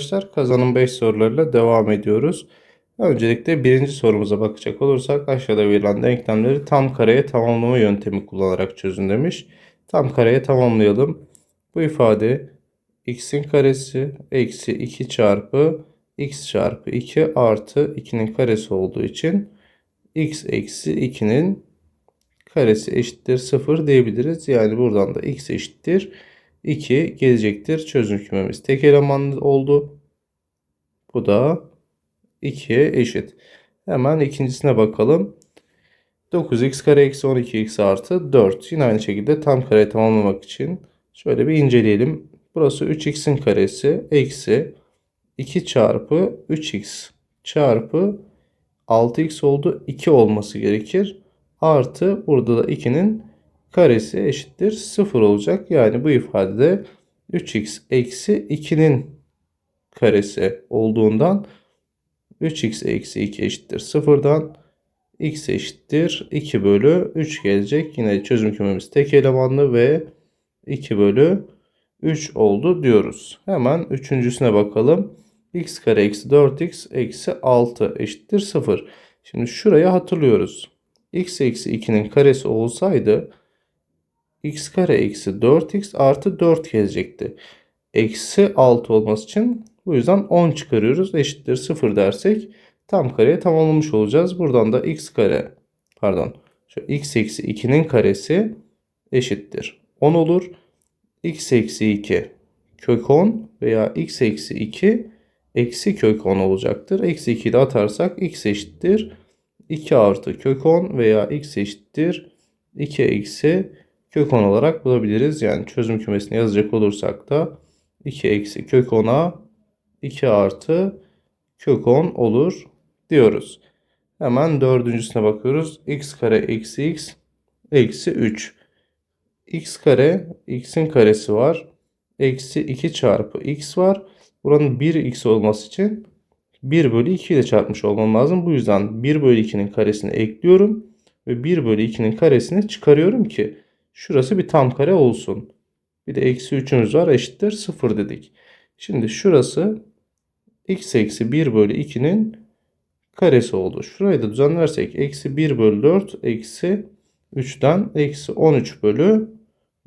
arkadaşlar. Kazanım 5 sorularıyla devam ediyoruz. Öncelikle birinci sorumuza bakacak olursak aşağıda verilen denklemleri tam kareye tamamlama yöntemi kullanarak çözün demiş. Tam kareye tamamlayalım. Bu ifade x'in karesi eksi 2 çarpı x çarpı 2 artı 2'nin karesi olduğu için x eksi 2'nin karesi eşittir 0 diyebiliriz. Yani buradan da x eşittir 2 gelecektir. Çözüm kümemiz tek elemanlı oldu. Bu da 2'ye eşit. Hemen ikincisine bakalım. 9x kare eksi 12x artı 4. Yine aynı şekilde tam kare tamamlamak için şöyle bir inceleyelim. Burası 3x'in karesi eksi 2 çarpı 3x çarpı 6x oldu. 2 olması gerekir. Artı burada da 2'nin karesi eşittir 0 olacak. Yani bu ifadede 3x eksi 2'nin karesi olduğundan 3x eksi 2 eşittir 0'dan x eşittir 2 bölü 3 gelecek. Yine çözüm kümemiz tek elemanlı ve 2 bölü 3 oldu diyoruz. Hemen üçüncüsüne bakalım. x kare eksi 4x eksi 6 eşittir 0. Şimdi şurayı hatırlıyoruz. x eksi 2'nin karesi olsaydı x kare eksi 4x artı 4 gelecekti. Eksi 6 olması için bu yüzden 10 çıkarıyoruz. Eşittir 0 dersek tam kareye tamamlamış olacağız. Buradan da x kare pardon şu x eksi 2'nin karesi eşittir 10 olur. x eksi 2 kök 10 veya x eksi 2 eksi kök 10 olacaktır. Eksi 2'yi de atarsak x eşittir 2 artı kök 10 veya x eşittir 2 eksi kök 10 olarak bulabiliriz. Yani çözüm kümesini yazacak olursak da 2 eksi kök 10'a 2 artı kök 10 olur diyoruz. Hemen dördüncüsüne bakıyoruz. x kare eksi x eksi 3. x kare x'in karesi var. Eksi 2 çarpı x var. Buranın 1x olması için 1 bölü 2 ile çarpmış olmam lazım. Bu yüzden 1 bölü 2'nin karesini ekliyorum. Ve 1 bölü 2'nin karesini çıkarıyorum ki şurası bir tam kare olsun. Bir de eksi 3'ümüz var eşittir 0 dedik. Şimdi şurası x eksi 1 bölü 2'nin karesi oldu. Şurayı da düzenlersek eksi 1 bölü 4 eksi 3'ten eksi 13 bölü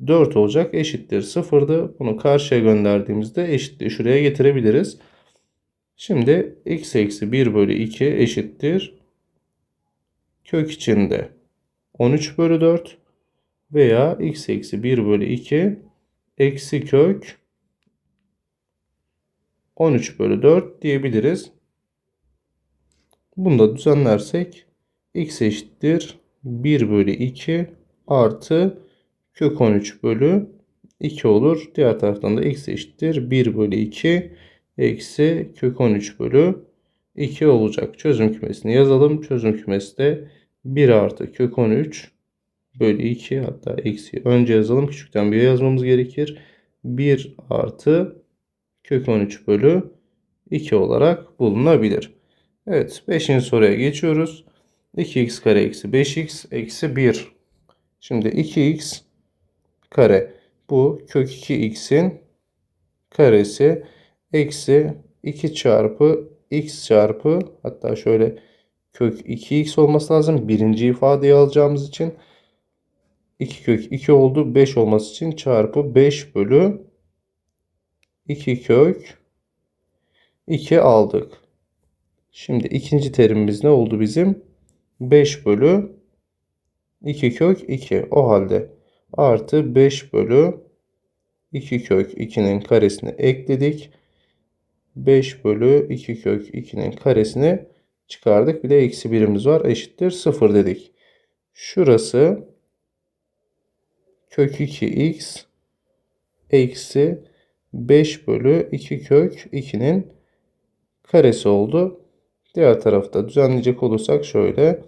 4 olacak. Eşittir 0'dı. Bunu karşıya gönderdiğimizde eşitliği şuraya getirebiliriz. Şimdi x eksi 1 bölü 2 eşittir. Kök içinde 13 bölü 4 veya x eksi 1 bölü 2 eksi kök 13 bölü 4 diyebiliriz. Bunu da düzenlersek x eşittir 1 bölü 2 artı kök 13 bölü 2 olur. Diğer taraftan da x eşittir 1 bölü 2 eksi kök 13 bölü 2 olacak. Çözüm kümesini yazalım. Çözüm kümesi de 1 artı kök 13 bölü 2 hatta eksi önce yazalım. Küçükten bir yazmamız gerekir. 1 artı kök 13 bölü 2 olarak bulunabilir. Evet 5. soruya geçiyoruz. 2x kare eksi 5x eksi 1. Şimdi 2x kare bu kök 2x'in karesi eksi 2 çarpı x çarpı hatta şöyle kök 2x olması lazım. Birinci ifadeyi alacağımız için 2 kök 2 oldu. 5 olması için çarpı 5 bölü 2 kök 2 aldık. Şimdi ikinci terimimiz ne oldu bizim? 5 bölü 2 kök 2. O halde artı 5 bölü 2 kök 2'nin karesini ekledik. 5 bölü 2 kök 2'nin karesini çıkardık. Bir de eksi birimiz var. Eşittir 0 dedik. Şurası kök 2x eksi 5 bölü 2 kök 2'nin karesi oldu. Diğer tarafta düzenleyecek olursak şöyle.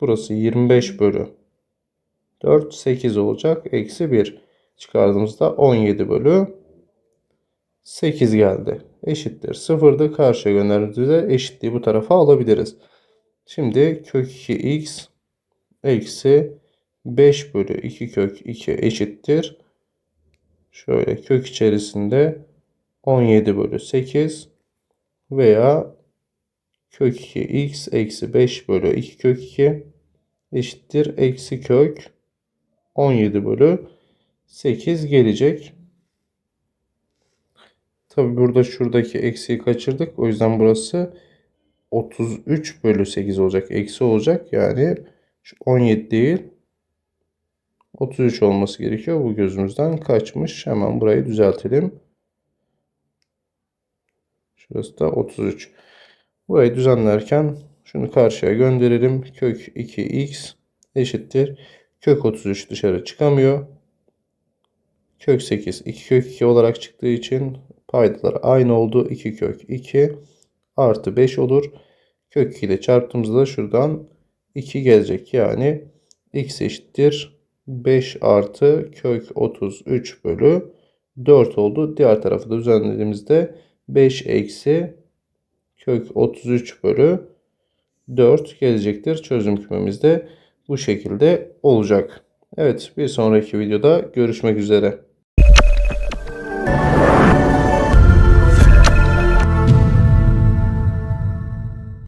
Burası 25 bölü 4 8 olacak. Eksi 1 çıkardığımızda 17 bölü 8 geldi. Eşittir 0'dı. Karşıya gönderdiğimizde eşitliği bu tarafa alabiliriz. Şimdi kök 2x eksi 5 bölü 2 kök 2 eşittir. Şöyle kök içerisinde 17 bölü 8 veya kök 2 x eksi 5 bölü 2 kök 2 eşittir eksi kök 17 bölü 8 gelecek. Tabi burada şuradaki eksiği kaçırdık. O yüzden burası 33 bölü 8 olacak. Eksi olacak. Yani şu 17 değil 33 olması gerekiyor. Bu gözümüzden kaçmış. Hemen burayı düzeltelim. Şurası da 33. Burayı düzenlerken şunu karşıya gönderelim. Kök 2x eşittir. Kök 33 dışarı çıkamıyor. Kök 8 2 kök 2 olarak çıktığı için paydalar aynı oldu. 2 kök 2 artı 5 olur. Kök 2 ile çarptığımızda şuradan 2 gelecek. Yani x eşittir 5 artı kök 33 bölü 4 oldu. Diğer tarafı da düzenlediğimizde 5 eksi kök 33 bölü 4 gelecektir. Çözüm kümemiz de bu şekilde olacak. Evet bir sonraki videoda görüşmek üzere.